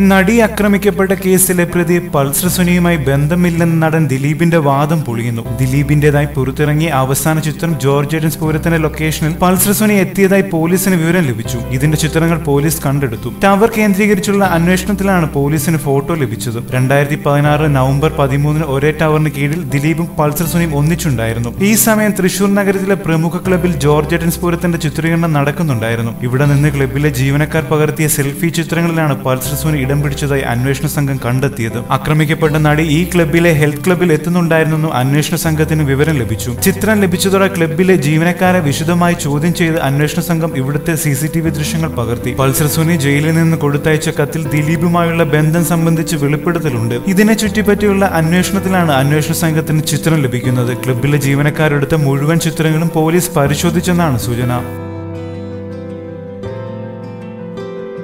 നടി ആക്രമിക്കപ്പെട്ട കേസിലെ പ്രതി പൾസർ സുനിയുമായി ബന്ധമില്ലെന്ന് നടൻ ദിലീപിന്റെ വാദം പൊളിയുന്നു. ദിലീപിന്റേതായി പുറത്തിറങ്ങിയ അവസാന ചിത്രം ജോർജ് ഏഡൻസ് പൂരത്തിന്റെ ലൊക്കേഷനിൽ പൾസർ സുനി എത്തിയതായി പോലീസിന് വിവരം ലഭിച്ചു. ഇതിന്റെ ചിത്രങ്ങൾ പോലീസ് കണ്ടെടുത്തു. ടവർ കേന്ദ്രീകരിച്ചുള്ള അന്വേഷണത്തിലാണ് പോലീസിന് ഫോട്ടോ ലഭിച്ചത്. രണ്ടായിരത്തി പതിനാറ് നവംബർ പതിമൂന്നിന് ഒരേ ടവറിന് കീഴിൽ ദിലീപും പൾസർ സുനിയും ഒന്നിച്ചുണ്ടായിരുന്നു. ഈ സമയം തൃശൂർ നഗരത്തിലെ പ്രമുഖ ക്ലബിൽ ജോർജ് ഏഡൻസ് പൂരത്തിന്റെ ചിത്രീകരണം നടക്കുന്നുണ്ടായിരുന്നു. ഇവിടെ നിന്ന് ക്ലബിലെ ജീവനക്കാർ പകർത്തിയ സെൽഫി ചിത്രങ്ങളിലാണ് പൾസർ സുനി ഇടം പിടിച്ചതായി അന്വേഷണ സംഘം കണ്ടെത്തിയത്. ആക്രമിക്കപ്പെട്ട നടി ഈ ക്ലബിലെ ഹെൽത്ത് ക്ലബിൽ എത്തുന്നുണ്ടായിരുന്നെന്നും അന്വേഷണ സംഘത്തിന് വിവരം ലഭിച്ചു. ചിത്രം ലഭിച്ചതോടെ ക്ലബിലെ ജീവനക്കാരെ വിശദമായി ചോദ്യം ചെയ്ത് അന്വേഷണ സംഘം ഇവിടുത്തെ സി സി ടി വി ദൃശ്യങ്ങൾ പകർത്തി. പൾസർ സുനി ജയിലിൽ നിന്ന് കൊടുത്തയച്ച കത്തിൽ ദിലീപുമായുള്ള ബന്ധം സംബന്ധിച്ച് വെളിപ്പെടുത്തലുണ്ട്. ഇതിനെ ചുറ്റിപ്പറ്റിയുള്ള അന്വേഷണത്തിലാണ് അന്വേഷണ സംഘത്തിന് ചിത്രം ലഭിക്കുന്നത്. ക്ലബിലെ ജീവനക്കാരെടുത്ത മുഴുവൻ ചിത്രങ്ങളും പോലീസ് പരിശോധിച്ചെന്നാണ് സൂചന.